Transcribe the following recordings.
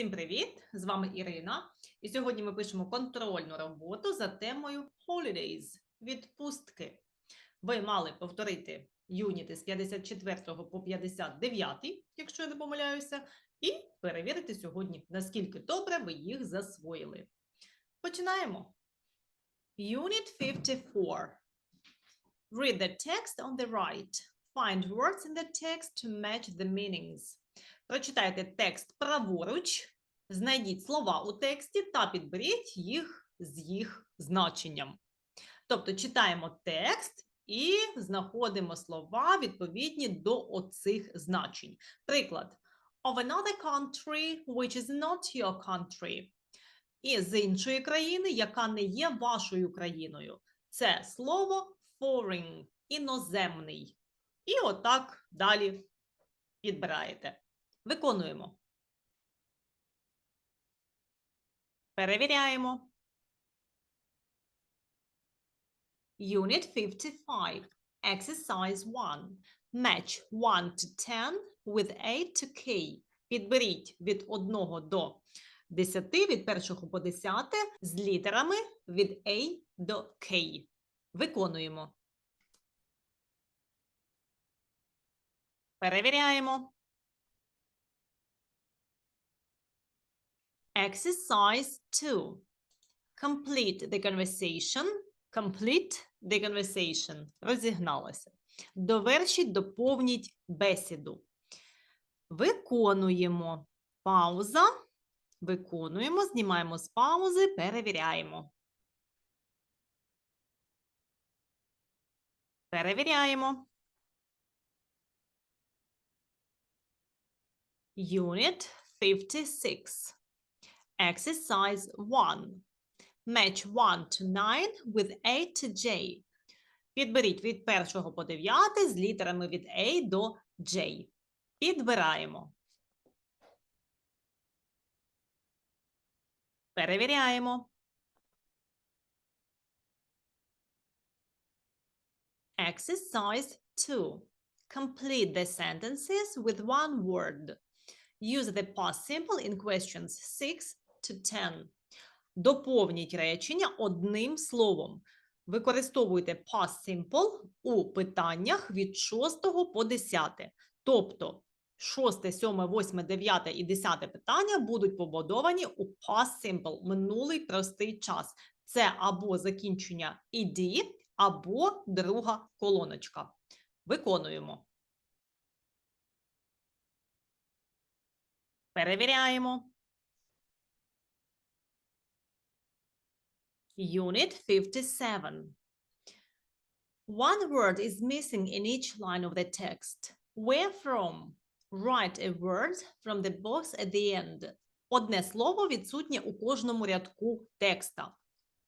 Всім привіт! З вами Ірина. І сьогодні ми пишемо контрольну роботу за темою Holidays відпустки. Ви мали повторити юніти з 54 по 59, якщо я не помиляюся, і перевірити сьогодні, наскільки добре ви їх засвоїли. Починаємо. Unit 54. Read the text on the right. Find words in the text to match the meanings. Прочитайте текст праворуч, знайдіть слова у тексті та підберіть їх з їх значенням. Тобто читаємо текст і знаходимо слова відповідні до оцих значень. Приклад: of another country which is not your country. І з іншої країни, яка не є вашою країною. Це слово foreign, іноземний. І отак далі підбираєте. Виконуємо. Перевіряємо. Unit 55. Exercise 1. Match 1 to 10 with A to K. Підберіть від 1 до 10, від 1 по 10 з літерами від A до K. Виконуємо. Перевіряємо. Exercise 2. Complete the conversation. Complete the conversation. Розігналася. Довершіть, доповніть бесіду. Виконуємо. Пауза. Виконуємо, знімаємо з паузи, перевіряємо. Перевіряємо. Unit 56. Exercise 1. Match 1 to 9 with A to J. Підберіть від 1 по 9 з літерами від A до J. Підбираємо. Перевіряємо. Exercise 2. Complete the sentences with one word. Use the past simple in questions 6 to 10. Доповніть речення одним словом. Використовуйте past simple у питаннях від 6 по 10. Тобто 6, 7, 8, 9 і 10 питання будуть побудовані у past simple, минулий простий час. Це або закінчення «ed», або друга колоночка. Виконуємо. Перевіряємо. Unit 57. One word is missing in each line of the text. Where from? Write a word from the box at the end. Одне слово відсутнє у кожному рядку текста.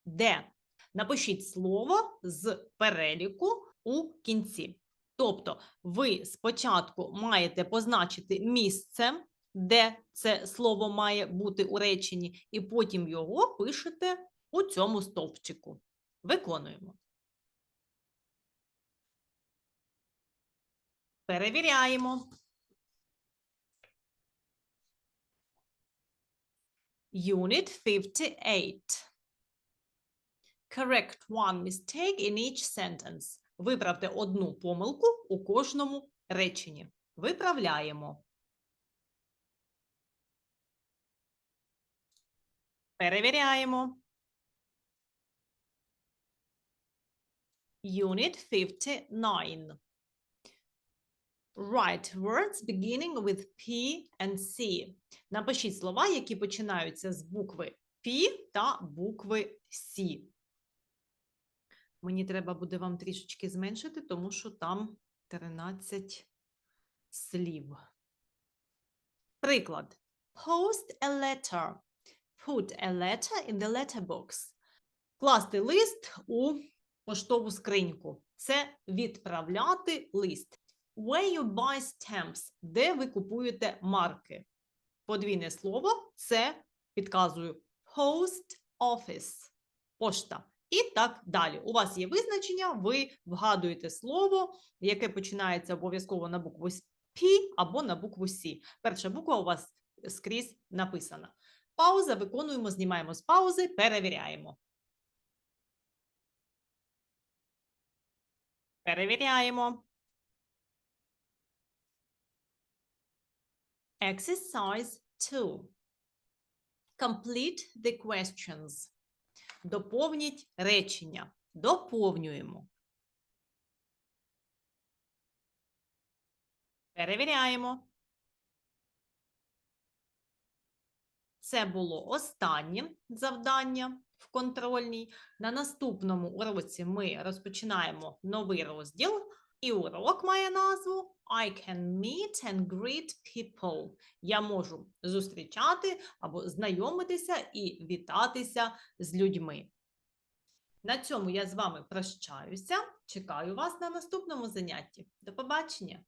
Де? Напишіть слово з переліку у кінці. Тобто, ви спочатку маєте позначити місце, де це слово має бути у реченні, і потім його пишете у цьому стовпчику. Виконуємо. Перевіряємо. Unit 58. Correct one mistake in each sentence. Виправте одну помилку у кожному реченні. Виправляємо. Перевіряємо. Unit 59. Write words beginning with P and C. Напишіть слова, які починаються з букви P та букви C. Мені треба буде вам трішечки зменшити, тому що там 13 слів. Приклад. Post a letter. Put a letter in the letterbox. Класти лист у поштову скриньку. Це відправляти лист. Where you buy stamps, де ви купуєте марки. Подвійне слово це підказую post office, пошта. І так далі. У вас є визначення, ви вгадуєте слово, яке починається обов'язково на букву P або на букву C. Перша буква у вас скрізь написана. Пауза, виконуємо, знімаємо з паузи, перевіряємо. Перевіряємо. Exercise 2. Complete the questions. Доповніть речення. Доповнюємо. Перевіряємо. Це було останнє завдання в контрольній. На наступному уроці ми розпочинаємо новий розділ, і урок має назву I can meet and greet people. Я можу зустрічати або знайомитися і вітатися з людьми. На цьому я з вами прощаюся. Чекаю вас на наступному занятті. До побачення!